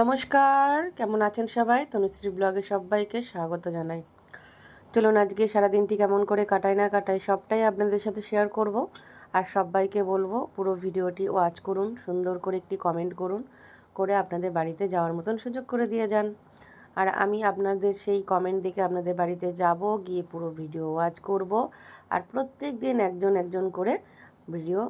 নমস্কার, কেমন আছেন সবাই? তনুশ্রী ব্লগে সবাইকে স্বাগত জানাই। চলুন আজকে সারাদিনটি কেমন করে কাটাই না কাটাই সবটাই আপনাদের সাথে শেয়ার করব। আর সবাইকে বলব, পুরো ভিডিওটি ওয়াচ করুন, সুন্দর করে একটি কমেন্ট করুন, করে আপনাদের বাড়িতে যাওয়ার মতন সুযোগ করে দিয়ে যান। আর আমি আপনাদের সেই কমেন্ট দেখে আপনাদের বাড়িতে যাব, গিয়ে পুরো ভিডিও ওয়াচ করব। আর প্রত্যেক দিন একজন একজন করে ভিডিও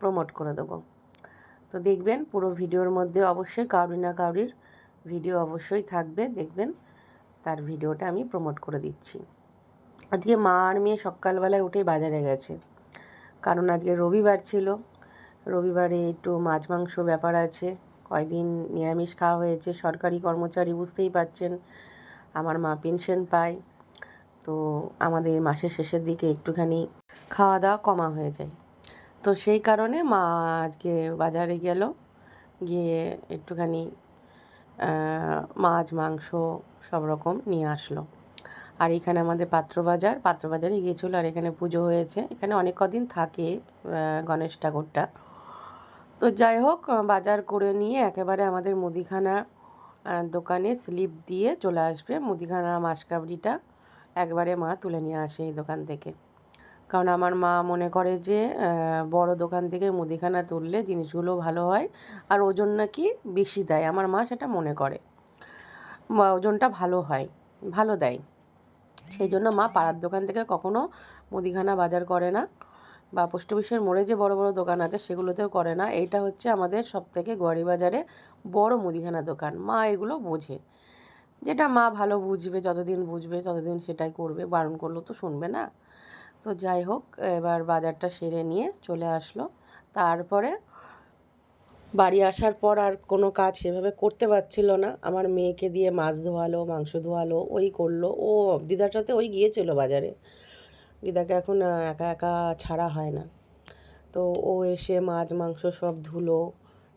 প্রমোট করে দেবো। তো দেখবেন পুরো ভিডিওর মধ্যে অবশ্যই কাউরি না কাউরির ভিডিও অবশ্যই থাকবে। দেখবেন তার ভিডিওটা আমি প্রমোট করে দিচ্ছি। আজকে মা আর মেয়ে সকালবেলায় উঠে বাজারে গেছে। কারণ আজকে রবিবার ছিল। রবিবারে একটু মাছ মাংস ব্যাপার আছে। কয়দিন নিরামিষ খাওয়া হয়েছে। সরকারি কর্মচারী বুঝতেই পারছেন, আমার মা পেনশন পায়। তো আমাদের মাসের শেষের দিকে একটুখানি খাওয়া দাওয়া কমা হয়ে যায়। তো সেই কারণে মা আজকে বাজারে গেল। গিয়ে একটুখানি মাছ, মাংস সব রকম নিয়ে আসলো। আর এখানে আমাদের পাত্রবাজার, পাত্রবাজারে গিয়েছিল আর এখানে পুজো হয়েছে। এখানে অনেক কদিন থাকে গণেশ ঠাকুরটা। তো যাই হোক বাজার করে নিয়ে একেবারে আমাদের মুদিখানা দোকানে স্লিপ দিয়ে চলে আসবে। মুদিখানা মাসকাবড়িটা একবারে মা তুলে নিয়ে আসে এই দোকান থেকে। কারণ আমার মা মনে করে যে বড় দোকান থেকে মুদিখানা তুললে জিনিসগুলো ভালো হয় আর ওজন নাকি বেশি দেয়। আমার মা সেটা মনে করে। ওজনটা ভালো হয়, ভালো দেয়। সেই জন্য মা পাড়ার দোকান থেকে কখনো মুদিখানা বাজার করে না বা পোস্ট অফিসের মোড়ে যে বড় বড় দোকান আছে সেগুলোতেও করে না। এইটা হচ্ছে আমাদের সব থেকে গোয়ারি বাজারে বড় মুদিখানা দোকান। মা এগুলো বোঝে। যেটা মা ভালো বুঝবে, যতদিন বুঝবে, ততদিন সেটাই করবে। বারণ করলেও তো শুনবে না। তো যাই হোক, এবার বাজারটা সেরে নিয়ে চলে আসলো। তারপরে বাড়ি আসার পর আর কোনো কাজ সেভাবে করতে পারছিল না। আমার মেয়েকে দিয়ে মাছ ধোয়ালো, মাংস ধোয়ালো, ওই করল। ও দিদার সাথে ওই গিয়েছিল বাজারে। দিদাকে এখন একা একা ছাড়া হয় না। তো ও এসে মাছ, মাংস সব ধুলো।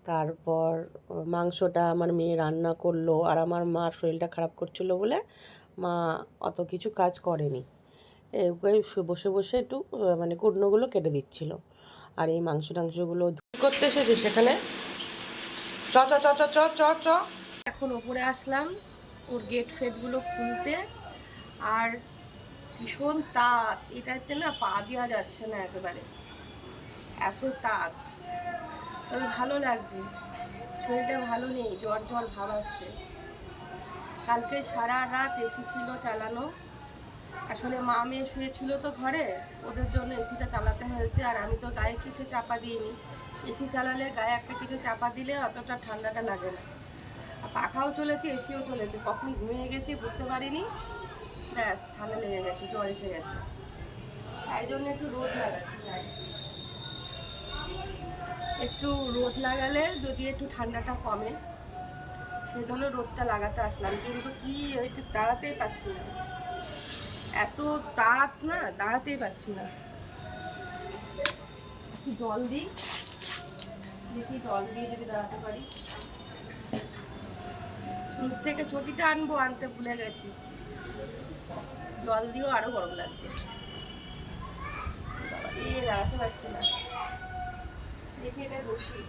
তারপর মাংসটা আমার মেয়ে রান্না করল। আর আমার মার শরীরটা খারাপ করছিল বলে মা অত কিছু কাজ করেনি। বসে বসে একটু মানে কুটনোগুলো কেটে দিচ্ছিল। আর এই মাংস টাংসগুলো করতে এসেছে সেখানে। চ চ চ চ চ চ এখন ওপরে আসলাম, ওর গেট ফেটগুলো খুলতে। আর ভীষণ তাঁত, এটাতে না পা দেওয়া যাচ্ছে না একেবারে। এত তাঁত। তবে ভালো লাগছে। শরীরটা ভালো নেই জ্বর জ্বর ভাব আসছে। কালকে সারা রাত এসি ছিল চালানো। আসলে মা মেয়ে শুয়েছিল তো ঘরে, ওদের জন্য এসিটা চালাতে হয়েছে, আর আমি তো গায়ে কিছু চাপা দিইনি। এসি চালালে গায়ে একটা কিছু চাপা দিলে অতটা ঠান্ডাটা লাগে না। আর পাখাও চলেছে এসিও চলেছে। কখন ঘুমিয়ে গেছি বুঝতে পারিনি। ব্যাস, ঠান্ডা লেগে গেছে, জ্বর এসে গেছে। তাই জন্য একটু রোদ লাগাচ্ছি একটু রোদ লাগালে যদি একটু ঠান্ডাটা কমে, সেজন্য রোদটা লাগাতে আসলাম। কিন্তু কি হয়েছে দাঁড়াতেই পাচ্ছি না। এত তাপ না, দাঁড়াতেই পাচ্ছি না। একটু জল দিই। দেখি জল দিয়ে যদি দাঁড়াতে পারি। নিচ থেকে চটিটা আনব, আনতে ভুলে গেছি। জল দিয়েও আরও গরম লাগবে। দাঁড়াতে পারছি না। দেখি এটা বসি।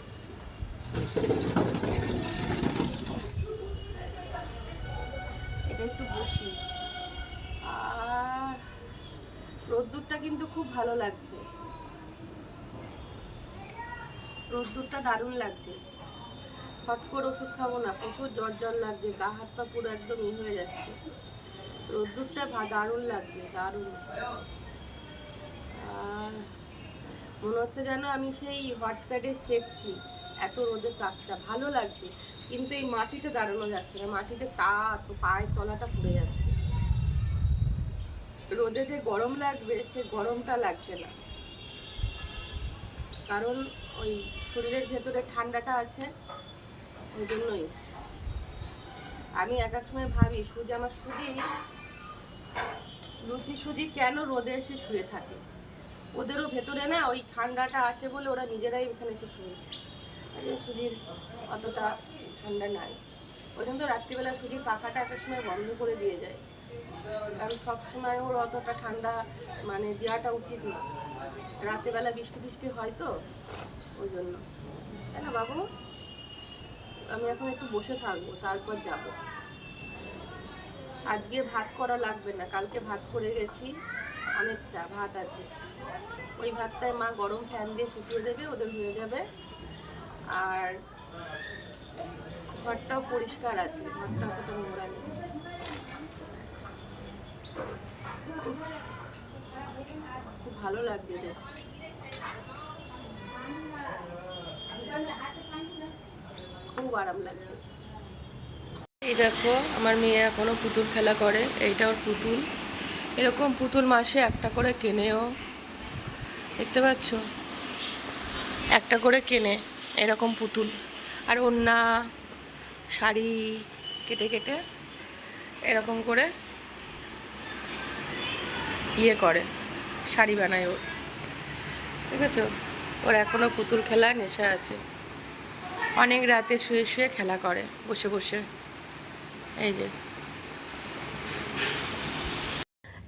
রোদ্দুরটা কিন্তু খুব ভালো লাগছে। রোদ্দুরটা দারুণ লাগছে। হট করে ওষুধ খাব না, প্রচুর জ্বর জ্বর লাগছে, গা হাত পা পুরো একদম ই হয়ে যাচ্ছে। রোদ্দুরটা দারুণ লাগছে, দারুণ। মনে হচ্ছে যেন আমি সেই হট প্যাডে সেকছি, এত রোদের তাপটা, ভালো লাগছে। কিন্তু এই মাটিতে দাঁড়ানো যাচ্ছে না, মাটিতে তাপ, পায়ের তলাটা পুড়ে যাচ্ছে। রোদে যে গরম লাগবে, সে গরমটা লাগছে না। কারণ ওই শরীরের ভেতরে ঠান্ডাটা আছে, ওই জন্যই। আমি এক এক সময় ভাবি, সুজি আমার সুজি, লুচি সুজি কেন রোদে এসে শুয়ে থাকে? ওদেরও ভেতরে না ওই ঠান্ডাটা আসে বলে ওরা নিজেরাই এখানে এসে শুয়ে আরে সুজির অতটা ঠান্ডা নাই। ওই জন্য তো রাত্রিবেলা সুজির পাখাটা এক এক সময় বন্ধ করে দিয়ে যায়। কারণ সবসময় ওর অতটা ঠান্ডা মানে দেওয়াটা উচিত না। রাতেবেলা বৃষ্টি বৃষ্টি হয় তো, ওই জন্য। তাই না, বাবু? আমি এখন একটু বসে থাকব, তারপর যাব। আজকে ভাত করা লাগবে না, কালকে ভাত করে গেছি, অনেকটা ভাত আছে। ওই ভাতটায় মা গরম ফ্যান দিয়ে ফুটিয়ে দেবে, ওদের হয়ে যাবে। আর ঘরটাও পরিষ্কার আছে, ঘরটা অতটা নোংরা নেই উফ, খুব ভালো লাগবে বেশ। খুব আরাম লাগছে এই দেখো, আমার মেয়ে এখনও পুতুল খেলা করে, এইটা ওর পুতুল। এরকম পুতুল মাসে একটা করে কেনেও দেখতে পাচ্ছ? একটা করে কেনে এরকম পুতুল। আর ওন্না শাড়ি কেটে কেটে এরকম করে ইয়ে করে। শাড়ি বানায় ওর। ঠিক আছে? ওর এখনও পুতুল খেলার নেশা আছে। অনেক রাতে শুয়ে শুয়ে খেলা করে, বসে বসে। এই যে।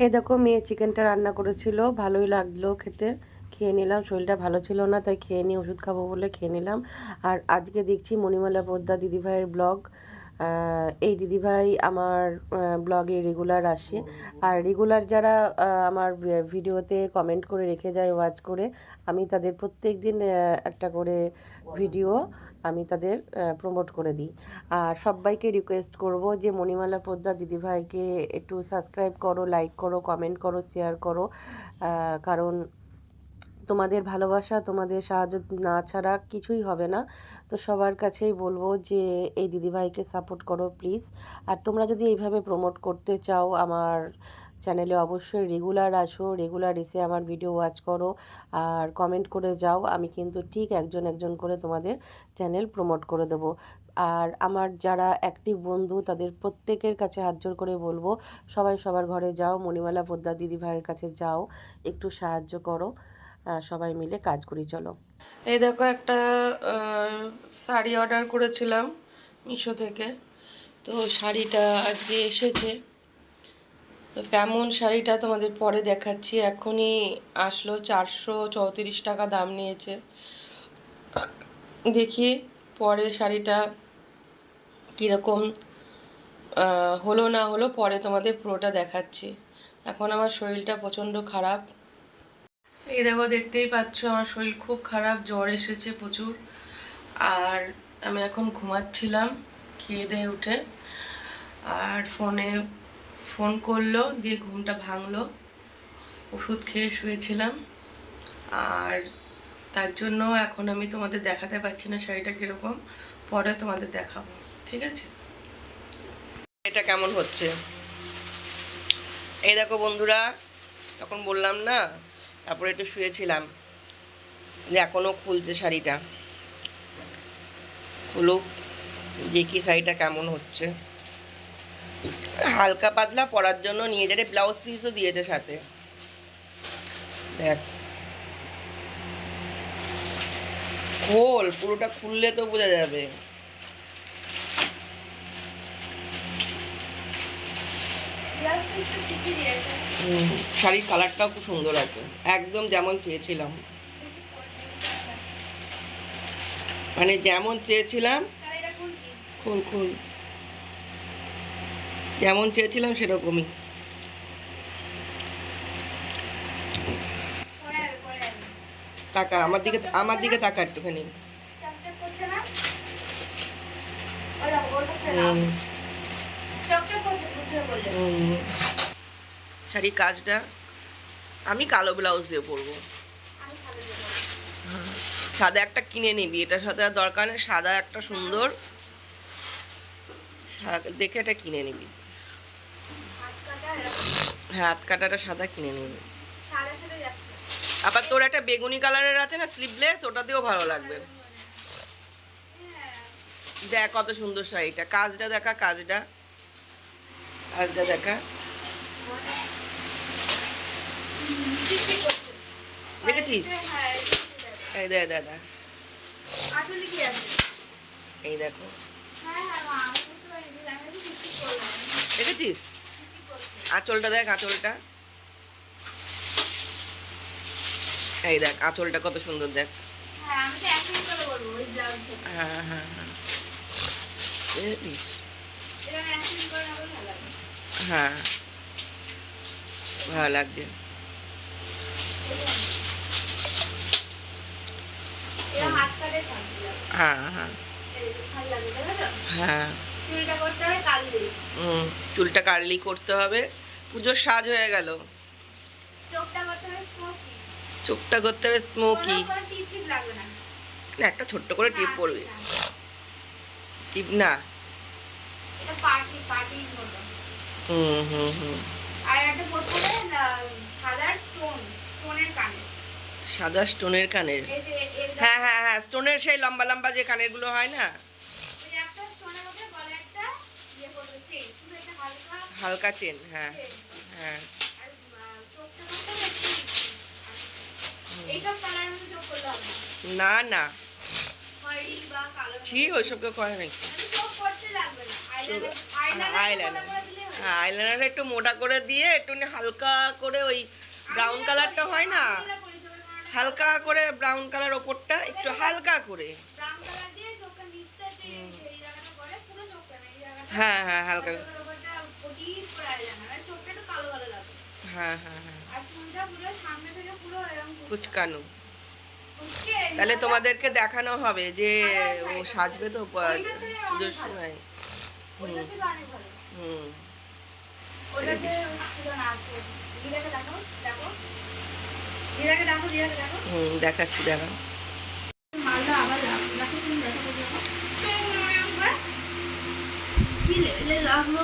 এই দেখো, মেয়ে চিকেনটা রান্না করেছিল, ভালোই লাগল খেতে। খেয়ে নিলাম, শরীরটা ভালো ছিল না, তাই খেয়ে নিয়ে ওষুধ খাব বলে খেয়ে নিলাম। আর আজকে দেখছি মণিমালা পোদ্দা দিদিভাইয়ের ব্লগ। এই দিদিভাই আমার ব্লগে রেগুলার আসে। আর রেগুলার যারা আমার ভিডিওতে কমেন্ট করে রেখে যায় ওয়াচ করে, আমি তাদের প্রত্যেক দিন একটা করে ভিডিও আমি তাদের প্রমোট করে দিই। আর সবাইকে রিকোয়েস্ট করব যে, মণিমালা পোদ্দার দিদিভাইকে একটু সাবস্ক্রাইব করো লাইক করো কমেন্ট করো শেয়ার করো। কারণ তোমাদের ভালোবাসা, তোমাদের সাহায্য না ছাড়া কিছুই হবে না। তো সবার কাছেই বলব যে, এই দিদিভাইকে সাপোর্ট করো প্লিজ আর তোমরা যদি এইভাবে প্রমোট করতে চাও, আমার চ্যানেলে অবশ্যই রেগুলার আসো রেগুলার এসে আমার ভিডিও ওয়াচ করো। আর কমেন্ট করে যাও, আমি কিন্তু ঠিক একজন একজন করে তোমাদের চ্যানেল প্রমোট করে দেবো। আর আমার যারা অ্যাক্টিভ বন্ধু, তাদের প্রত্যেকের কাছে হাত জোর করে বলব, সবাই সবার ঘরে যাও, মণিমালা পোদ্দার দিদিভাইয়ের কাছে যাও, একটু সাহায্য করো। সবাই মিলে কাজ করি, চলো। এই দেখো একটা শাড়ি অর্ডার করেছিলাম মিশো থেকে। তো শাড়িটা আজকে এসেছে। তো কেমন শাড়িটা তোমাদের পরে দেখাচ্ছি। এখনই আসলো চারশো চৌত্রিশ টাকা দাম নিয়েছে। দেখি পরে শাড়িটা কীরকম হলো না হলো পরে তোমাদের পুরোটা দেখাচ্ছি। এখন আমার শরীরটা প্রচণ্ড খারাপ। এই দেখো, দেখতেই পাচ্ছ আমার শরীর খুব খারাপ, জ্বর এসেছে প্রচুর। আর আমি এখন ঘুমাচ্ছিলাম, খেয়ে দিয়ে উঠে। আর ফোনে ফোন করল, দিয়ে ঘুমটা ভাঙলো। ওষুধ খেয়ে শুয়েছিলাম। আর তার জন্য এখন আমি তোমাদের দেখাতে পারছি না শাড়িটা কীরকম। পরে তোমাদের দেখাবো, ঠিক আছে? এটা কেমন হচ্ছে? এই দেখো বন্ধুরা, তখন বললাম না তারপরে একটু শুয়েছিলাম। যে এখনও খুলছে শাড়িটা। খুলুক, দেখি শাড়িটা কেমন হচ্ছে। হালকা পাতলা পরার জন্য নিয়ে যাবে ব্লাউজ পিসও দিয়েছে সাথে। দেখ। খোল, পুরোটা খুললে তো বোঝা যাবে। শাড়ির কালারটাও খুব সুন্দর আছে। একদম যেমন চেয়েছিলাম। মানে যেমন চেয়েছিলাম খুল খুল যেমন চেয়েছিলাম সেরকমই। তাকা আমার দিকে আমার দিকে তাকা একটুখানি। হুম। শাড়ির কাজটা আমি কালো ব্লাউজ দিয়ে পরবো। সাদা একটা কিনে নিবি, এটা আর দরকার নেই, সাদা একটা সুন্দর। দেখে এটা কিনে নিবি। হ্যাঁ হাত কাটাটা সাদা কিনে নিবি। আবার তোর একটা বেগুনি কালারের আছে না স্লিভলেস ওটাতেও ভালো লাগবে। দেখ কত সুন্দর শাড়িটা। কাজটা দেখা, কাজটা। কাজটা দেখা। দেখেছিস এই দেখ দাদা এই দেখো। দেখেছিস আঁচলটা দেখ আঁচলটা। এই দেখ আঁচলটা কত সুন্দর দেখ। হ্যাঁ হ্যাঁ হ্যাঁ হ্যাঁ ভালো লাগছে। হ্যাঁ হ্যাঁ। হ্যাঁ। চুলটা কার্লি করতে হবে। পুজোর সাজ হয়ে গেল। চোখটা করতে হবে স্মোকি না, একটা ছোট্ট করে টিপ পড়বে। টিপ না পার্টি পার্টির মতো। হুম হুম হুম। আর একটা পড়তে সাদা স্টোন স্টোনের কানে সাদা স্টোনের কানের? হ্যাঁ হ্যাঁ হ্যাঁ স্টোনের সেই লম্বা লম্বা যে কানেরগুলো হয় না? ইয়ে হালকা চেন হ্যাঁ হ্যাঁ। না। না ছি ওইসব কেউ করে নাকি? আইলাইনার হয় হ্যাঁ আইলাইনার একটু মোটা করে দিয়ে একটু হালকা করে ওই ব্রাউন কালারটা হয় না? হালকা করে ব্রাউন কালার ওপরটা একটু হালকা করে। হ্যাঁ হ্যাঁ হালকা। মানে হ্যাঁ হ্যাঁ হ্যাঁ। কুচকানো। কুচকে তাহলে তোমাদেরকে দেখানো হবে যে ও সাজবে তো সময়। হুম। হুম। দেখাচ্ছি দেখা। কি লাগল?